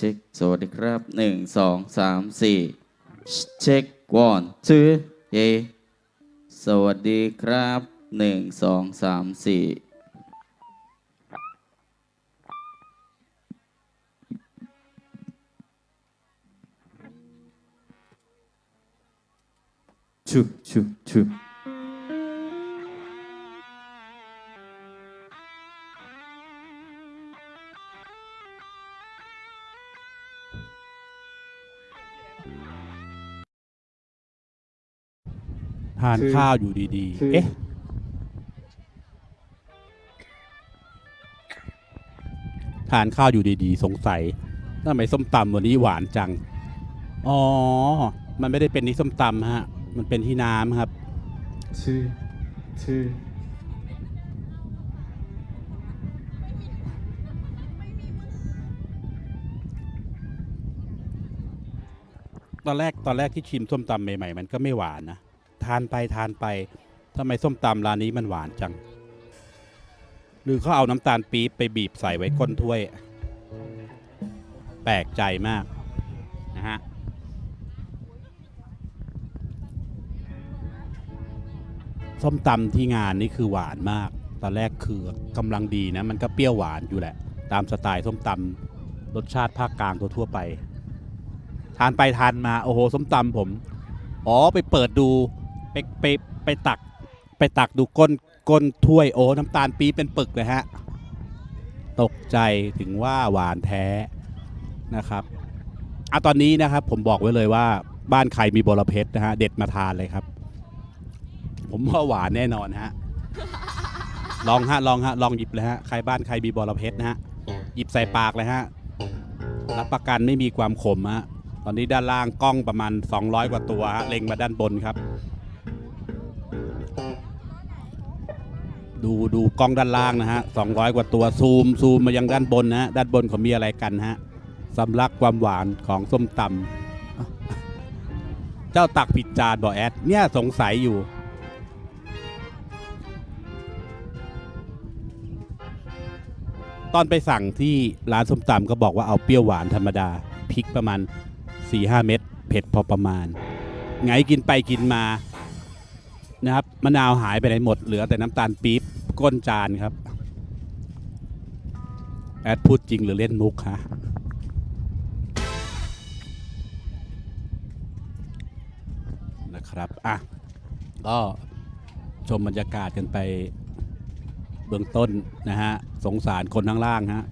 เช็คสวัสดีครับหนึ่งสองสามสี่เช็ค one two เยสวัสดีครับหนึ่งสองสามสี่ชุชุชุ ทานข้าวอยู่ดีคือๆเอ๊ะ ทานข้าวอยู่ดีๆ สงสัยทำไมส้มตำวันนี้หวานจัง อ๋อ มันไม่ได้เป็นที่ส้มตำฮะ มันเป็นที่น้ำครับ two two ตอนแรกตอนแรกที่ชิมส้มตำใหม่ๆ มันก็ไม่หวานนะทานไปทานไปทำไมส้มตำร้านนี้มันหวานจัง หรือเขาเอาน้ำตาลปี๊บไปบีบใส่ไว้ก้นถ้วย แปลกใจมากนะฮะส้มตำที่งานนี่คือหวานมาก ตอนแรกคือกำลังดีนะ มันก็เปรี้ยวหวานอยู่แหละ ตามสไตล์ส้มตำรสชาติภาคกลางทั่วไป ทานไปทานมา โอ้โห ส้มตำผม อ๋อ ไปเปิดดู ไปไปไปตักไปตักดูก้นก้นถ้วยโอ้น้ำตาลปี๊บเป็นปึกเลยฮะ ตกใจถึงว่าหวานแท้นะครับอะตอนนี้นะครับผมบอกไว้เลยว่าบ้านใครมีบรเพชรนะฮะเด็ดมาทานเลยครับ ผมว่าหวานแน่นอนฮะลองฮะลองฮะลองหยิบเลยฮะใครบ้านใครมีบรเพชรนะฮะหยิบใส่ปากเลยฮะรับประกันไม่มีความขมฮะตอนนี้ด้านล่างกล้องประมาณ 200 กว่าตัวฮะเล็งมาด้านบนครับ ดูดูกล้องด้านล่างนะฮะ200 กว่าตัวซูมซูมมายังด้านบนนะฮะด้านบนเขามีอะไรกันฮะสำลักความหวานของส้มตำเจ้าตักผิดจานบอกแอดเนี่ยสงสัยอยู่ตอนไปสั่งที่ร้านส้มตำก็บอกว่าเอาเปรี้ยวหวานธรรมดาพริกประมาณ 4-5 เม็ดเผ็ดพอประมาณ ไงกินไปกินมา นะครับมะนาวหายไปไหนหมดเหลือแต่น้ำตาลปี๊บก้นจานครับ แอดพูดจริงหรือเล่นมุกฮะนะครับอะก็ชมบรรยากาศกันไปเบื้องต้นนะฮะ สงสารคนข้างล่างฮะ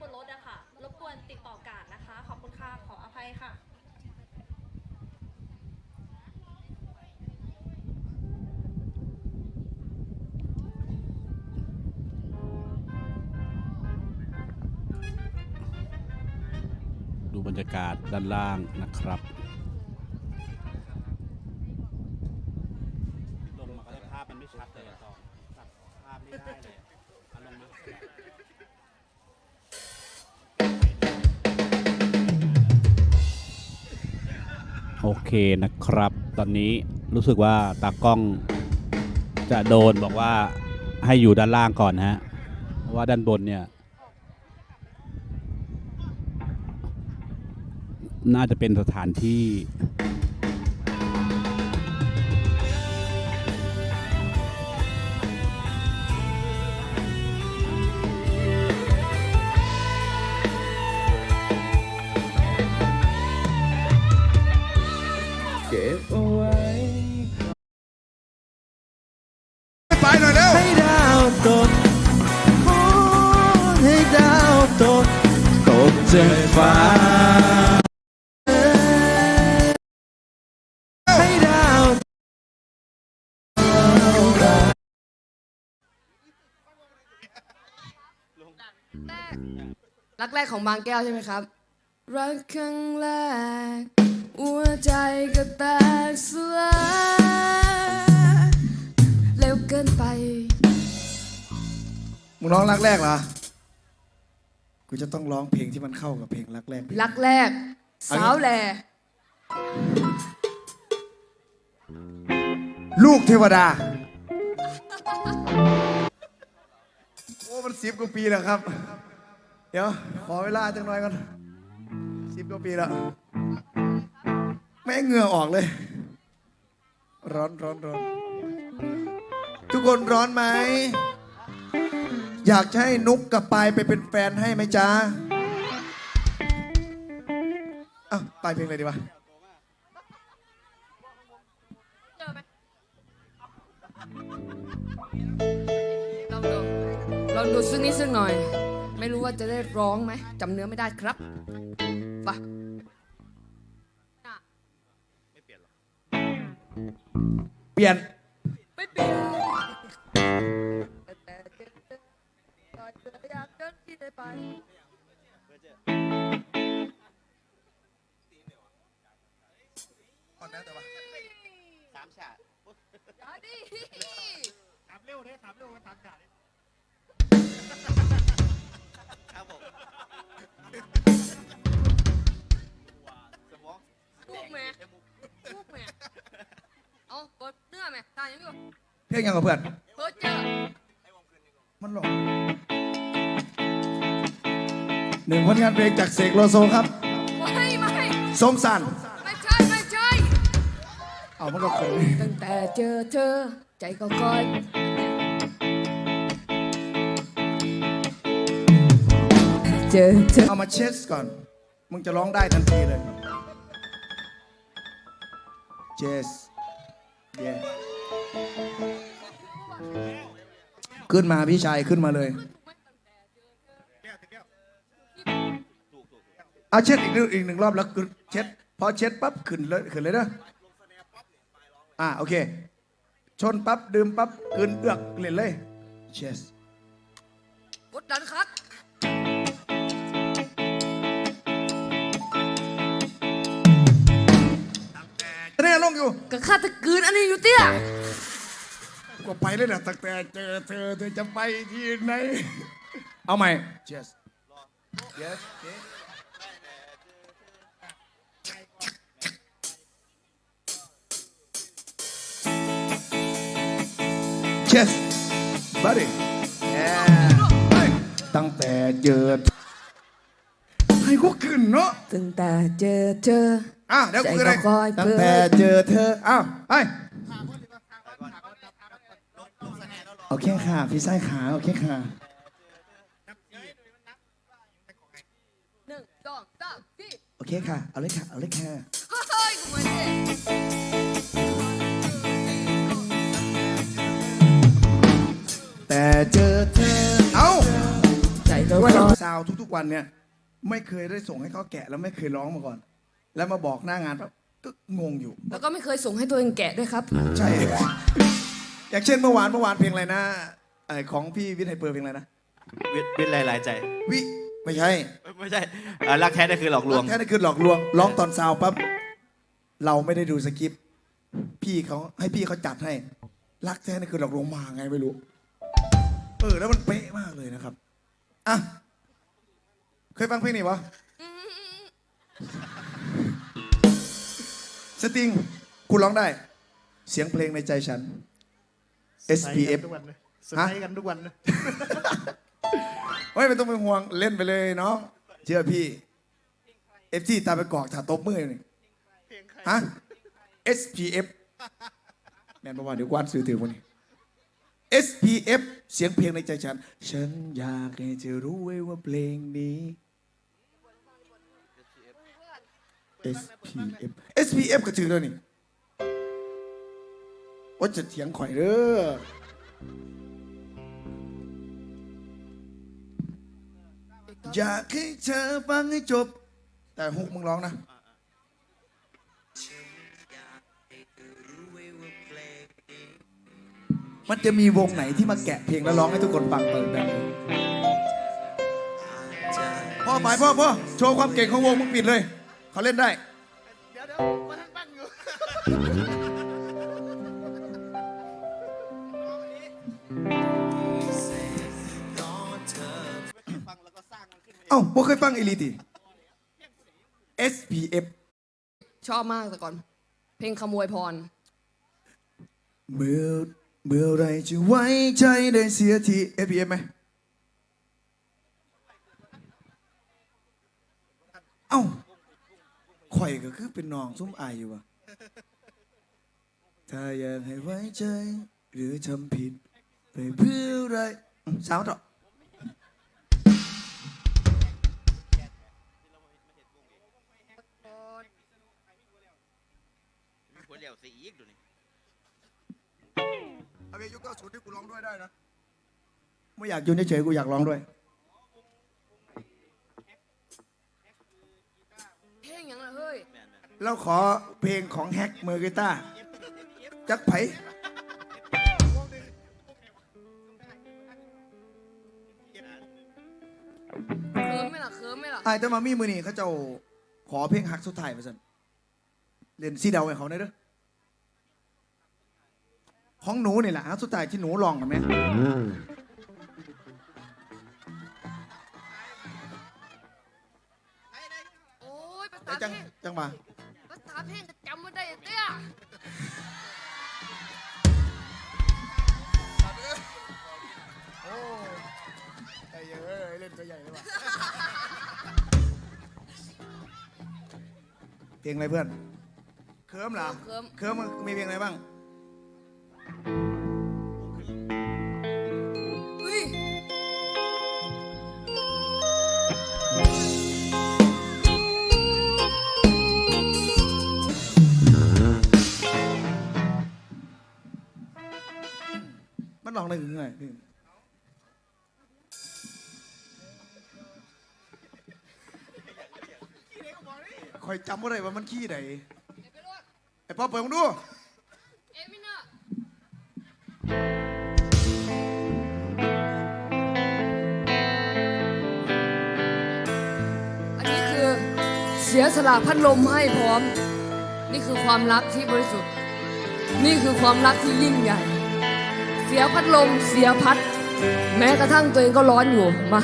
บนรถอะค่ะ รบกวนติดต่อการนะคะ ขอบคุณค่ะขออภัยค่ะดูบรรยากาศด้านล่างนะครับ ลงมาก็ได้ภาพมันไม่ชัดเลยอะตองตัดภาพไม่ได้เลยอะลงมา โอเคนะครับ ตอนนี้รู้สึกว่าตากล้องจะโดนบอกว่าให้อยู่ด้านล่างก่อนฮะเพราะว่าด้านบนเนี่ย น่าจะเป็นสถานที่ รักแรกของบางแก้วใช่ไหมครับ รักครั้งแรก หัวใจก็แตกสลายเร็วเกินไป มึงร้องรักแรกเหรอ กูจะต้องร้องเพลงที่มันเข้ากับเพลงรักแรก รักแรก สาวแหล่ลูกเทวดา โอ้มันสิบกว่าปีแล้วครับ เดี๋ยว ขอเวลาจังหน่อยก่อนสิบกว่าปีแล้วแม่เหงื่อออกเลย ร้อนร้อนร้อนทุกคนร้อนไหม อยากจะให้นุกกับปายไปเป็นแฟนให้ไหมจ๊ะอ้าวปายเพลงอะไรดีวะ องดูซึ่งนี้ซึ่งหน่อย ไม่รู้ว่าจะได้ร้องไหมจำเนื้อไม่ได้ครับไปเปลี่ยน ไม่เปลี่ยนแต่เจ็บๆก่อนจะอยากเดิน ที่ได้ไปอย่าดิพูดแม่พูดแม่เอาเปิดเนื้อแม่ตายยังอยู่เพลงยังกับเพื่อน เปิดเจอมันหลงหนึ่งผลงานเพลงจากเสกโลโซครับ ไม่ไม่สมสันไม่ใช่ไม่ใช่ เอามันก็คงตั้งแต่เจอเธอ ใจก็คอย เจอเธอเอามาเช็ดก่อน มึงจะร้องได้ทันทีเลย เจสเย่ขึ้นมาพี่ชายขึ้นมาเลยเอาเช็ดอีกนิดอีกหนึ่งรอบแล้วกึเช็ดพอเช็ดปั๊บขึ้นเลยขึ้นเลยนะอ่าโอเค ชนปั๊บดื่มปั๊บขึ้นเอือกเล่นเลยเชสกดดันครับ งอยู่กะข้าตะกืนอันนี้อยู่เตี้ยก็ไปเลยนะตั้งแต่เจอเธอเธอจะไปที่ไหน เอาใหม่ yes yes yes buddy yeah ตั้งแต่เจอให้กูขึ้นเนาะตั้งแต่เจอเธอ อะเดี๋ยวกูขึ้นเลยใจก็คอยตั้งเพื่อแต่เจอเธอ อ้าวไปโอเคค่ะ พี่ไส้ขาโอเคค่ะ หนึ่งสองสามสี่โอเคค่ะ เอาเลยค่ะ เอาเลยค่ะ เฮ้ยกูมาดิแต่เจอเธอเอ้าใจก็ด้วยคอยซาวทุกๆวันเนี่ย ไม่เคยได้ส่งให้เขาแกะแล้วไม่เคยร้องมาก่อน แล้วมาบอกหน้างานปั๊บก็งงอยู่ แล้วก็ไม่เคยส่งให้ตัวเองแกะด้วยครับ ใช่ อย่างเช่นเมื่อวานเมื่อวานเพลงอะไรนะไอของพี่วิทย์ไฮเปอร์เพลงอะไรนะ วิวินหลายๆใจ วิไม่ใช่ไม่ใช่อ่ารักแท้นั่นคือหลอกลวง แค่นั้นคือหลอกลวงร้องตอนซาวปั๊บเราไม่ได้ดูสคริปต์พี่เขาให้พี่เขาจัดให้รักแท้นี่คือหลอกลวงมาไงไม่รู้ เออ แล้วมันเป๊ะมากเลยนะครับอะเคยฟังเพลงนี้ปะ สติงคุณร้องได้ เสียงเพลงในใจฉัน SPF ทุกวันเลยสฮะไกันทุกวันเลยเฮ้ยไม่ต้องเป็นห่วงเล่นไปเลยน้องเชื่อพี่เอฟซีตามไปกอกถ่าตบมืออยู่นี่ฮะ SPF แม่นบอกว่าเดี๋ยวกวานซื้อถือวันนี้ SPF เสียงเพลงในใจฉัน ฉันอยากให้เธอรู้ไว้ว่าเพลงนี้ SPF SPF ก็ถือแล้วนี่ว่าจะเถียงข่อยเด้ออยากให้เธอฟังให้จบ แต่ฮุกมึงร้องนะมันจะมีวงไหนที่มาแกะเพลงแล้วร้องให้ทุกคนฟังเปิดแบบนี้พ่อไปพ่อพ่อโชว์ความเก่งของวงมึงปิดเลย เขาเล่นได้เอ้าบ่เคยฟังอีลีติ SPF ชอบมากแต่ก่อน เพลงขโมยพร เมื่อเมื่อไรจะไว้ใจได้เสียที SPF ไหมเอ้า ข่อยก็คือเป็นน้องซุ้มอายอยู่วะถ้าอยากให้ไว้ใจ หรือทำผิดไปเพื่ออะไรอืมสาวต่อหัวเหลี่ยวสีอีกดูนี่เอาเพลงยุคเก้าศูนย์ที่กูร้องด้วยได้นะ ไม่อยากยืนเฉยๆกูอยากร้องด้วย แล้วขอเพลงของแฮกเมอร์เกต้าจักไผเคิร์มไหมล่ะเคิร์มไหมล่ะไอ้แต่มามีมือนี่เขาเจ้าขอเพลงฮักสุดท้ายมาสันเล่นซีเดาให้เขาได้เด้อของหนูนี่แหละฮักสุดท้ายที่หนูลองกันไหมโอ้ยภาแต่ษาจังเพลงจังมาภาษา เพลงก็จำไม่ได้เตี้ยไอ้เยอะเล่นตัวใหญ่เลยว่ะเพลงอะไรเพื่อน เคิร์มเหรอเคิร์ม เคิร์มมึงมีเพลงอะไรบ้าง ได้ถึงไงนี่คอยจำว่าไรว่ามันขี้ไหนไอ้พ่อเปิดมึงดู เอ็มิน่าอันนี้คือเสียสละพัดลมให้พร้อม นี่คือความรักที่บริสุทธิ์ นี่คือความรักที่ยิ่งใหญ่ เสียพัดลม เสียพัด แม้กระทั่งตัวเองก็ร้อนอยู่ มา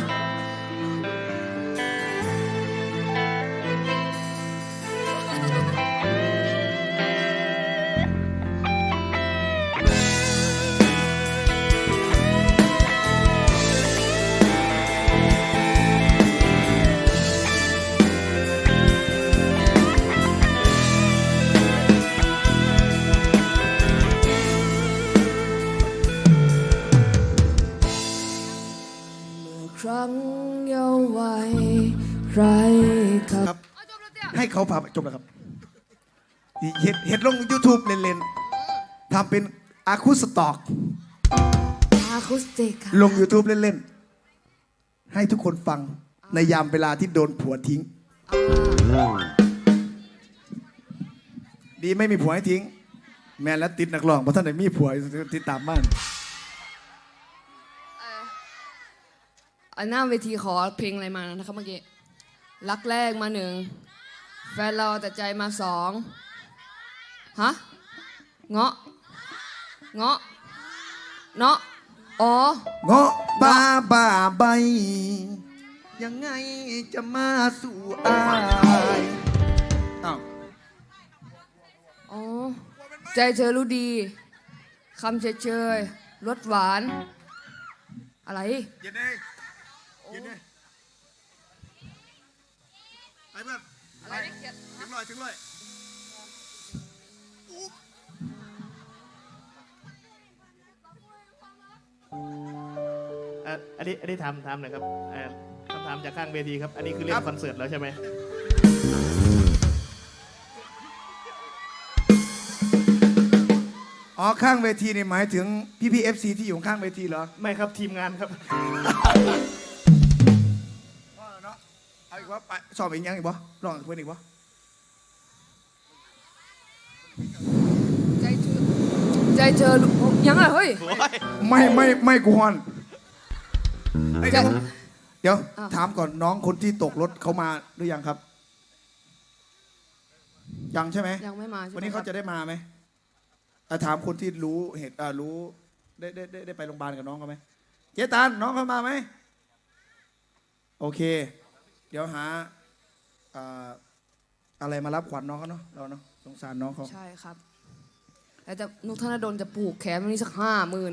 เขาพาไปจบแล้วครับเห็ดเห็ดลง YouTube เล่นๆทำเป็นอาคูสตอก อาคูสติกค่ะลง YouTube เล่นๆ ให้ทุกคนฟังในยามเวลาที่โดนผัวทิ้ง ดีไม่มีผัวให้ทิ้ง แม่นและติดนักร้องเพราะท่านไหนมีผัวติดตามบ้านอันหน้าเวทีขอเพลงอะไรมานะครับเมื่อกี้รักแรกมาหนึ่ง แฟนเราแต่ใจมาสองฮะเงาะเงาะเนาะอ๋อเงาะบ้าบ้าใบ ยังไงจะมาสู่อายอ้าวอ๋อใจเธอรู้ดีคำเฉยเฉยๆรสหวาน อะไรเย็นเลยเย็นเลยไปเพื่อน อะไรไม่เกียดถึงเลยถึงเลยอะอันนี้อันนี้ถามถามหน่อยครับเอ่อคำถามจากข้างเวทีครับ อันนี้คือเล่นคอนเสิร์ตแล้วใช่ไหมอ๋อข้างเวทีนี่หมายถึงพี่พี่เอฟซีที่อยู่ข้างเวทีเหรอ ไม่ครับทีมงานครับอ เอาอีกวะไปสอบอีกยังอีกวะลองอีกเพื่อนอีกวะใจเธอใจเธอยังไงเฮ้ย ไม่ไม่ไม่กูฮอนเอ้ยจะเดี๋ยว อ้าว ถามก่อนน้องคนที่ตกรถเขามาหรือยังครับ ยังใช่ไหม ยังไม่มาใช่ไหมวันนี้เขาครับจะได้มาไหมอะถามคนที่รู้เหตุอ่ารู้ได้ได้ได้ได้ไปโรงพยาบาลกับน้องเขาไหมเจ๊ตานน้องเขามาไหม โอเคเดี๋ยวหาอ่าอะไรมารับขวัญน้องเขาเนาะเราเนาะสงสารน้องเขาใช่ครับ แล้วจะนุกธนดลจะปลูกแขนวันนี้สักห้าหมื่น